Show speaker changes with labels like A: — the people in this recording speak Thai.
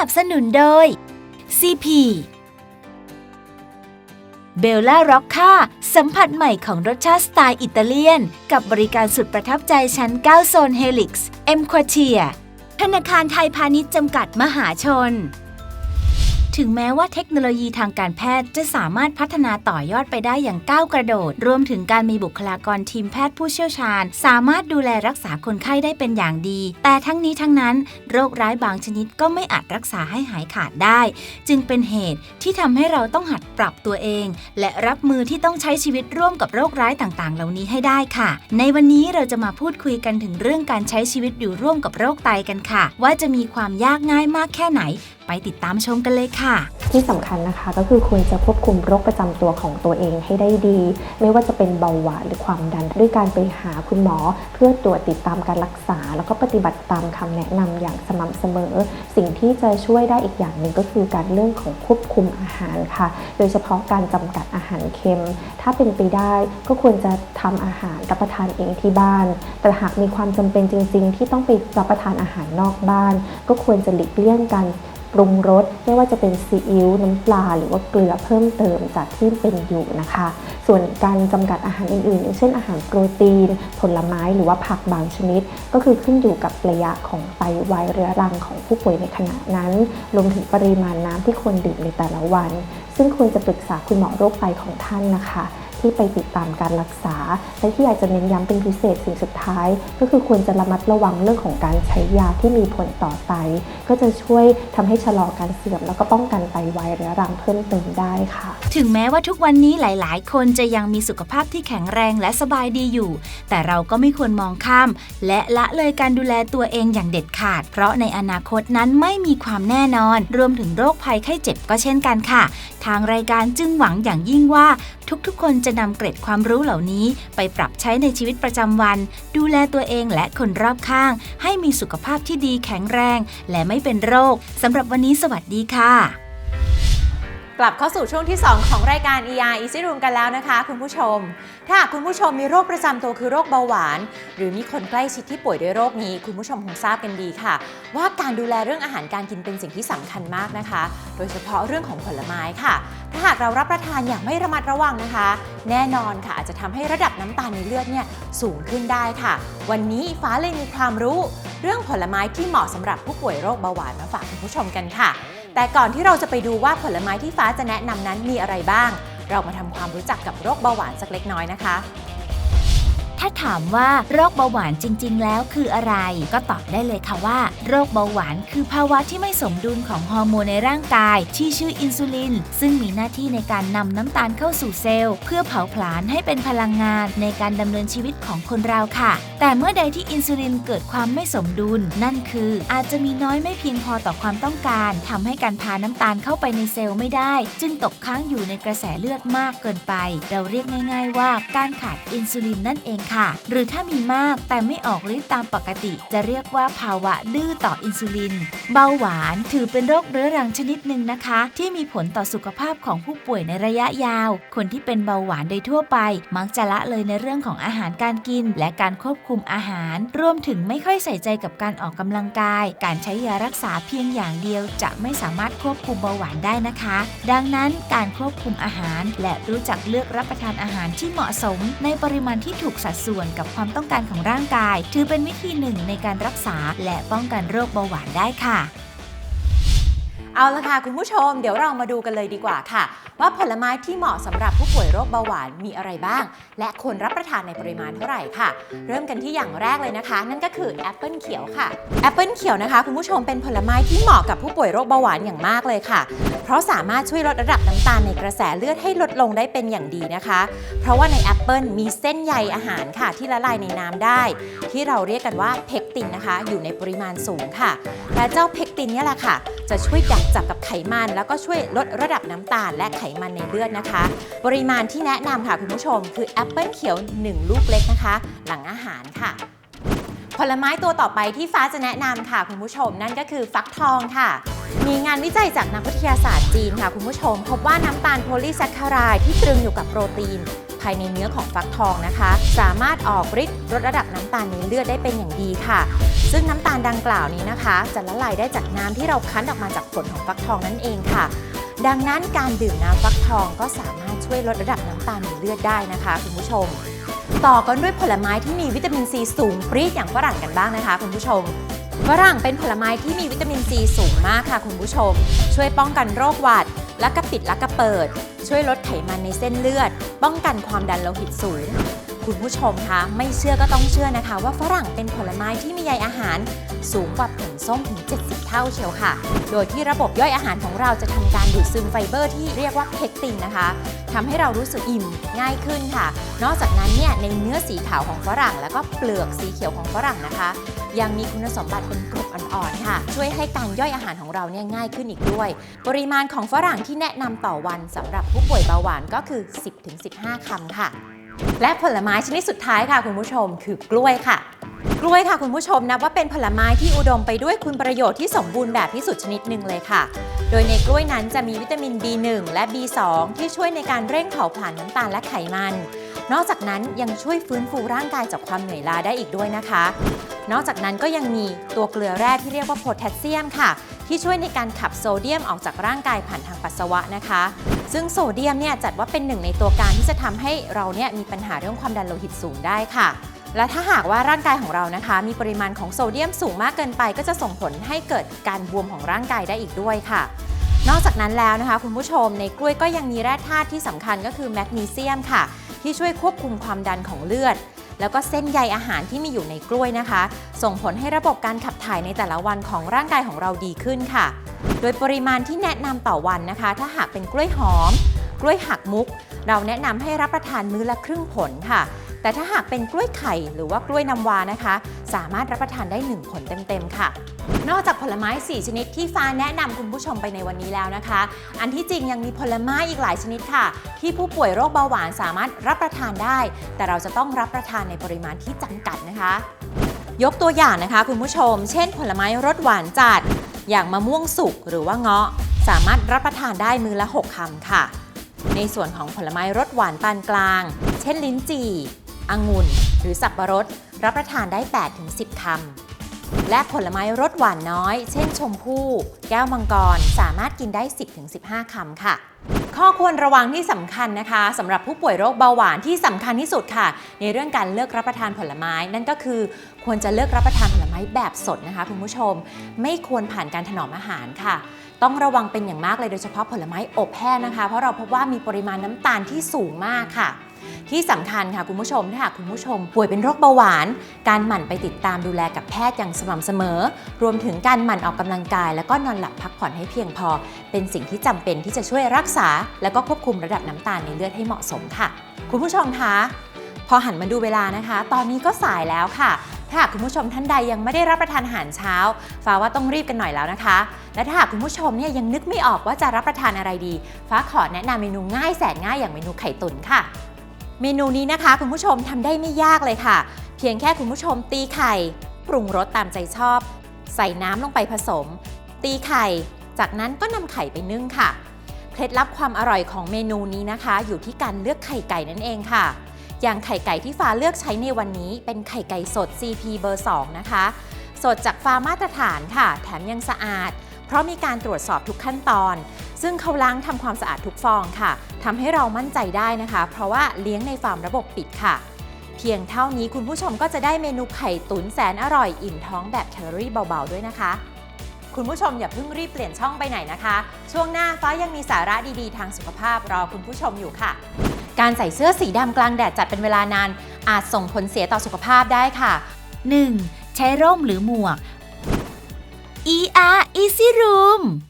A: นับสนุนโดย CP เบลล่าร็อกค่าสัมผัสใหม่ของรสชาติสไตล์อิตาเลียน กับบริการสุดประทับใจชั้น 9 โซนเฮลิกซ์เอ็มควเทียธนาคารไทยพาณิชย์จำกัดมหาชน ถึงแม้ว่าเทคโนโลยีทางการแพทย์จะสามารถพัฒนาต่อยอดไปได้อย่างก้าวกระโดด รวมถึงการมีบุคลากรทีมแพทย์ผู้เชี่ยวชาญ สามารถดูแลรักษาคนไข้ได้เป็นอย่างดี แต่ทั้งนี้ทั้งนั้น โรคร้ายบางชนิดก็ไม่อาจรักษาให้หายขาดได้ จึงเป็นเหตุที่ทำให้เราต้องหัดปรับตัวเอง และรับมือที่ต้องใช้ชีวิตร่วมกับโรคร้ายต่างๆ เหล่านี้ให้ได้ค่ะ ในวันนี้เราจะมาพูดคุยกันถึงเรื่องการใช้ชีวิตอยู่ร่วมกับโรคไตกันค่ะ ว่าจะมีความยากง่ายมากแค่ไหน ไปติดตามชมกันเลยค่ะ
B: ที่สำคัญนะคะก็คือควรจะควบคุมโรคประจำตัวของตัวเองให้ได้ดี ไม่ว่าจะเป็นเบาหวานหรือความดัน ด้วยการไปหาคุณหมอ เพื่อตรวจติดตามการรักษา แล้วก็ปฏิบัติตามคำแนะนำอย่างสม่ำเสมอ สิ่งที่จะช่วยได้อีกอย่างหนึ่งก็คือการเรื่องของควบคุมอาหารค่ะ โดยเฉพาะการจำกัดอาหารเค็ม ถ้าเป็นไปได้ก็ควรจะทำอาหารรับประทานเองที่บ้าน แต่หากมีความจำเป็นจริง ๆ ที่ต้องไปรับประทานอาหารนอกบ้าน ก็ควรจะหลีกเลี่ยงการ ปรุงรสไม่ว่าจะเป็นซีอิ๊วน้ำปลา หรือว่าเกลือเพิ่มเติมจากที่เป็นอยู่นะคะ ส่วนการจำกัดอาหารอื่นๆ อย่างเช่นอาหารโปรตีน ผลไม้หรือว่าผักบางชนิด ก็คือขึ้นอยู่กับระยะของไตวายเรื้อรังของผู้ป่วยในขณะนั้นรวมถึงปริมาณน้ำที่ควรดื่มในแต่ละวัน ซึ่งควรจะปรึกษาคุณหมอโรคไตของท่านนะคะ ที่ไปติดตามการรักษา และที่อยากจะเน้นย้ำเป็นพิเศษสิ่งสุดท้าย ก็คือควรจะระมัดระวังเรื่องของการใช้ยาที่มีผลต่อไต ก็จะช่วยทำให้ชะลอการเสื่อม แล้วก็ป้องกันไตวายเรื้อรังเพิ่มเติมได้ค่ะ
A: ถึงแม้ว่าทุกวันนี้หลาย ๆ คนจะยังมีสุขภาพที่แข็งแรงและสบายดีอยู่ แต่เราก็ไม่ควรมองข้าม และละเลยการดูแลตัวเองอย่างเด็ดขาด เพราะในอนาคตนั้นไม่มีความแน่นอน รวมถึงโรคภัยไข้เจ็บก็เช่นกันค่ะ ทางรายการจึงหวังอย่างยิ่งว่า ทุกๆ คนจะนำเกร็ดความรู้เหล่านี้ ไปปรับใช้ในชีวิตประจำวัน ดูแลตัวเองและคนรอบข้าง ให้มีสุขภาพที่ดีแข็งแรง และไม่เป็นโรคสำหรับวันนี้สวัสดีค่ะ
C: กลับเข้าสู่ช่วงที่ 2 ของรายการ ER Easy Room กันแล้วนะคะ คุณผู้ชม ถ้าคุณผู้ชมมีโรคประจำตัวคือโรคเบาหวาน หรือมีคนใกล้ชิดที่ป่วยด้วยโรคนี้ คุณผู้ชมคงทราบกันดีค่ะ ว่าการดูแลเรื่องอาหารการกินเป็นสิ่งที่สำคัญมากนะคะ โดยเฉพาะเรื่องของผลไม้ค่ะ ถ้าหากเรารับประทานอย่างไม่ระมัดระวังนะคะ แน่นอนค่ะอาจจะทำให้ระดับน้ำตาลในเลือดเนี่ยสูงขึ้นได้ค่ะ วันนี้ฟ้าเลยมีความรู้ เรื่องผลไม้ที่เหมาะสำหรับผู้ป่วยโรคเบาหวานมาฝากคุณผู้ชมกันค่ะ แต่ก่อนที่เราจะไปดูว่าผลไม้ที่ฟ้าจะแนะนำนั้นมีอะไรบ้าง เรามาทำความรู้จักกับโรคเบาหวานสักเล็กน้อยนะคะ
A: ถาถามว่าโรคเบาหวานจริง ๆ แล้วคืออะไร ก็ตอบได้เลยค่ะว่า โรคเบาหวานคือภาวะที่ไม่สมดุลของฮอร์โมนในร่างกาย ที่ชื่ออินซูลิน ซึ่งมีหน้าที่ในการนำน้ำตาลเข้าสู่เซลล์ เพื่อเผาผลาญให้เป็นพลังงานในการดำเนินชีวิตของคนเราค่ะ แต่เมื่อใดที่อินซูลินเกิดความไม่สมดุล นั่นคืออาจจะมีน้อยไม่เพียงพอต่อความต้องการทำให้การพาน้ำตาลเข้าไปในเซลล์ไม่ได้ จึงตกค้างอยู่ในกระแสเลือดมากเกินไป เราเรียกง่าย ๆ ว่าการขาดอินซูลินนั่นเองค่ะหรือถ้ามีมากแต่ไม่ออกฤทธิ์ตามปกติ จะเรียกว่าภาวะดื้อต่ออินซูลิน เบาหวานถือเป็นโรคเรื้อรังชนิดหนึ่งนะคะ ที่มีผลต่อสุขภาพของผู้ป่วยในระยะยาว คนที่เป็นเบาหวานโดยทั่วไป มักจะละเลยในเรื่องของอาหารการกิน และการควบคุมอาหาร รวมถึงไม่ค่อยใส่ใจกับการออกกำลังกาย การใช้ยารักษาเพียงอย่างเดียว จะไม่สามารถควบคุมเบาหวานได้นะคะ ดังนั้นการควบคุมอาหาร และรู้จักเลือกรับประทานอาหารที่เหมาะสม ในปริมาณที่ถูกสัดส่วนวนกับความต้องการของร่างกาย ถือเป็นวิธีหนึ่งในการรักษาและป้องกันโรคเบาหวานได้ค่ะ
C: เอาละค่ะคุณผู้ชม เดี๋ยวเรามาดูกันเลยดีกว่าค่ะ ว่าผลไม้ที่เหมาะสำหรับผู้ป่วยโรคเบาหวานมีอะไรบ้าง และควรรับประทานในปริมาณเท่าไหร่ค่ะ เริ่มกันที่อย่างแรกเลยนะคะ นั่นก็คือแอปเปิลเขียวค่ะแอปเปิลเขียวนะคะคุณผู้ชมเป็นผลไม้ที่เหมาะกับผู้ป่วยโรคเบาหวานอย่างมากเลยค่ะ เพราะสามารถช่วยลดระดับน้ำตาลในกระแสเลือดให้ลดลงได้เป็นอย่างดีนะคะ เพราะว่าในแอปเปิลมีเส้นใยอาหารค่ะ ที่ละลายในน้ำได้ ที่เราเรียกกันว่าเพกตินนะคะ อยู่ในปริมาณสูงค่ะและเจ้าเพกตินนี่แหละค่ะ จะช่วยดักจับกับไขมัน แล้วก็ช่วยลดระดับน้ำตาลและไขมันในเลือดนะคะ ปริมาณที่แนะนำค่ะคุณผู้ชม คือแอปเปิลเขียว 1 ลูกเล็กนะคะ หลังอาหารค่ะ ผลไม้ตัวต่อไปที่ฟ้าจะแนะนำค่ะคุณผู้ชมนั่นก็คือฟักทองค่ะมีงานวิจัยจากนักวิทยาศาสตร์จีนค่ะ คุณผู้ชม พบว่าน้ำตาลโพลีแซคคารายที่ตรึงอยู่กับโปรตีน ภายในเนื้อของฟักทองนะคะ สามารถออกฤทธิ์ลดระดับน้ำตาลในเลือดได้เป็นอย่างดีค่ะ ซึ่งน้ำตาลดังกล่าวนี้นะคะ จะละลายได้จากน้ำที่เราคั้นออกมาจากผลของฟักทองนั่นเองค่ะ ดังนั้นการดื่มน้ำฟักทองก็สามารถช่วยลดระดับน้ำตาลในเลือดได้นะคะคุณผู้ชม ต่อกันด้วยผลไม้ที่มีวิตามินซีสูงปรี๊ดอย่างฝรั่งกันบ้างนะคะ คุณผู้ชมฝรั่งเป็นผลไม้ที่มีวิตามินซีสูงมากค่ะคุณผู้ชม ช่วยป้องกันโรคหวัดและกระปิดและกระเปิด ช่วยลดไขมันในเส้นเลือด ป้องกันความดันโลหิตสูง คุณผู้ชมคะไม่เชื่อก็ต้องเชื่อนะคะ ว่าฝรั่งเป็นผลไม้ที่มีใยอาหาร สูงกว่าผลส้มถึง 70 เท่าเชียวค่ะ โดยที่ระบบย่อยอาหารของเราจะทำการดูดซึมไฟเบอร์ที่เรียกว่าเพกตินนะคะทำให้เรารู้สึกอิ่มง่ายขึ้นค่ะ นอกจากนั้นเนี่ยในเนื้อสีขาวของฝรั่ง แล้วก็เปลือกสีเขียวของฝรั่งนะคะ ยังมีคุณสมบัติเป็นกรดอ่อนๆค่ะ ช่วยให้การย่อยอาหารของเราเนี่ยง่ายขึ้นอีกด้วย ปริมาณของฝรั่งที่แนะนำต่อวันสำหรับผู้ป่วยเบาหวานก็คือ 10-15คำค่ะ และผลไม้ชนิดสุดท้ายค่ะคุณผู้ชมคือกล้วยค่ะ กล้วยค่ะคุณผู้ชมนับว่าเป็นผลไม้ที่อุดมไปด้วยคุณประโยชน์ที่สมบูรณ์แบบที่สุดชนิดหนึ่งเลยค่ะ โดยในกล้วยนั้นจะมีวิตามิน B1 และ B2 ที่ช่วยในการเร่งเผาผลาญน้ำตาลและไขมัน นอกจากนั้นยังช่วยฟื้นฟูร่างกายจากความเหนื่อยล้าได้อีกด้วยนะคะ นอกจากนั้นก็ยังมีตัวเกลือแร่ที่เรียกว่าโพแทสเซียมค่ะ ที่ช่วยในการขับโซเดียมออกจากร่างกายผ่านทางปัสสาวะนะคะ ซึ่งโซเดียมเนี่ยจัดว่าเป็นหนึ่งในตัวการที่จะทำให้เราเนี่ยมีปัญหาเรื่องความดันโลหิตสูงได้ค่ะ และถ้าหากว่าร่างกายของเรานะคะ มีปริมาณของโซเดียมสูงมากเกินไป ก็จะส่งผลให้เกิดการบวมของร่างกายได้อีกด้วยค่ะ นอกจากนั้นแล้วนะคะ คุณผู้ชมในกล้วยก็ยังมีแร่ธาตุที่สำคัญก็คือแมกนีเซียมค่ะ ที่ช่วยควบคุมความดันของเลือด แล้วก็เส้นใยอาหารที่มีอยู่ในกล้วยนะคะ ส่งผลให้ระบบการขับถ่ายในแต่ละวันของร่างกายของเราดีขึ้นค่ะ โดยปริมาณที่แนะนำต่อวันนะคะ ถ้าหากเป็นกล้วยหอม กล้วยหักมุก เราแนะนำให้รับประทานมื้อละครึ่งผลค่ะ แต่ถ้าหากเป็นกล้วยไข่หรือว่ากล้วยน้ำวานะคะ สามารถรับประทานได้ 1 ผลเต็มๆค่ะ นอกจากผลไม้ 4 ชนิดที่ฟ้าแนะนำคุณผู้ชมไปในวันนี้แล้วนะคะ อันที่จริงยังมีผลไม้อีกหลายชนิดค่ะ ที่ผู้ป่วยโรคเบาหวานสามารถรับประทานได้ แต่เราจะต้องรับประทานในปริมาณที่จำกัดนะคะ ยกตัวอย่างนะคะคุณผู้ชม เช่น ผลไม้รสหวานจัด อย่างมะม่วงสุกหรือว่าเงาะ สามารถรับประทานได้มือละ 6คำค่ะ ในส่วนของผลไม้รสหวานปานกลาง เช่นลิ้นจี่ องุ่น หรือสับปะรด รับประทานได้ 8-10 คำ และผลไม้รสหวานน้อย เช่นชมพู่ แก้วมังกร สามารถกินได้ 10-15 คำค่ะ ข้อควรระวังที่สำคัญนะคะสำหรับผู้ป่วยโรคเบาหวานที่สำคัญที่สุดค่ะ ในเรื่องการเลือกรับประทานผลไม้ นั่นก็คือควรจะเลือกรับประทานผลไม้แบบสดนะคะคุณผู้ชม ไม่ควรผ่านการถนอมอาหารค่ะต้องระวังเป็นอย่างมากเลยโดยเฉพาะผลไม้อบแห้งนะคะ เพราะเราพบว่ามีปริมาณน้ำตาลที่สูงมากค่ะ ที่สำคัญค่ะคุณผู้ชมถ้าหากคุณผู้ชม ป่วยเป็นโรคเบาหวาน การหมั่นไปติดตามดูแลกับแพทย์อย่างสม่ำเสมอ รวมถึงการหมั่นออกกำลังกาย แล้วก็นอนหลับพักผ่อนให้เพียงพอ เป็นสิ่งที่จำเป็นที่จะช่วยรักษา แล้วก็ควบคุมระดับน้ำตาลในเลือดให้เหมาะสมค่ะ คุณผู้ชมคะพอหันมาดูเวลานะคะ ตอนนี้ก็สายแล้วค่ะถ้าหากคุณผู้ชมท่านใดยังไม่ได้รับประทานอาหารเช้าฟ้าว่าต้องรีบกันหน่อยแล้วนะคะ และถ้าหากคุณผู้ชมเนี่ยยังนึกไม่ออกว่าจะรับประทานอะไรดี ฟ้าขอแนะนำเมนูง่ายแสนง่ายอย่างเมนูไข่ตุ๋นค่ะ เมนูนี้นะคะคุณผู้ชมทำได้ไม่ยากเลยค่ะ เพียงแค่คุณผู้ชมตีไข่ ปรุงรสตามใจชอบ ใส่น้ำลงไปผสม ตีไข่ จากนั้นก็นำไข่ไปนึ่งค่ะ เคล็ดลับความอร่อยของเมนูนี้นะคะ อยู่ที่การเลือกไข่ไก่นั่นเองค่ะ อย่างไข่ไก่ที่ฟ้าเลือกใช้ในวันนี้ เป็นไข่ไก่สด CP เบอร์ 2 นะคะ สดจากฟาร์มมาตรฐานค่ะ แถมยังสะอาด เพราะมีการตรวจสอบทุกขั้นตอน ซึ่งเขาล้างทำความสะอาดทุกฟองค่ะทำให้เรามั่นใจได้นะคะ เพราะว่าเลี้ยงในฟาร์มระบบปิดค่ะ เพียงเท่านี้คุณผู้ชมก็จะได้เมนูไข่ตุ๋นแสนอร่อยอิ่มท้องแบบแคลอรี่เบาๆด้วยนะคะ คุณผู้ชมอย่าเพิ่งรีบเปลี่ยนช่องไปไหนนะคะ ช่วงหน้าฟ้ายังมีสาระดีๆ ทางสุขภาพรอคุณผู้ชมอยู่ค่ะการใส่เสื้อสีดำกลางแดดจัดเป็นเวลานาน อาจส่งผลเสียต่อสุขภาพได้ค่ะ
A: 1. ใช้ร่มหรือหมวก ER Easy Room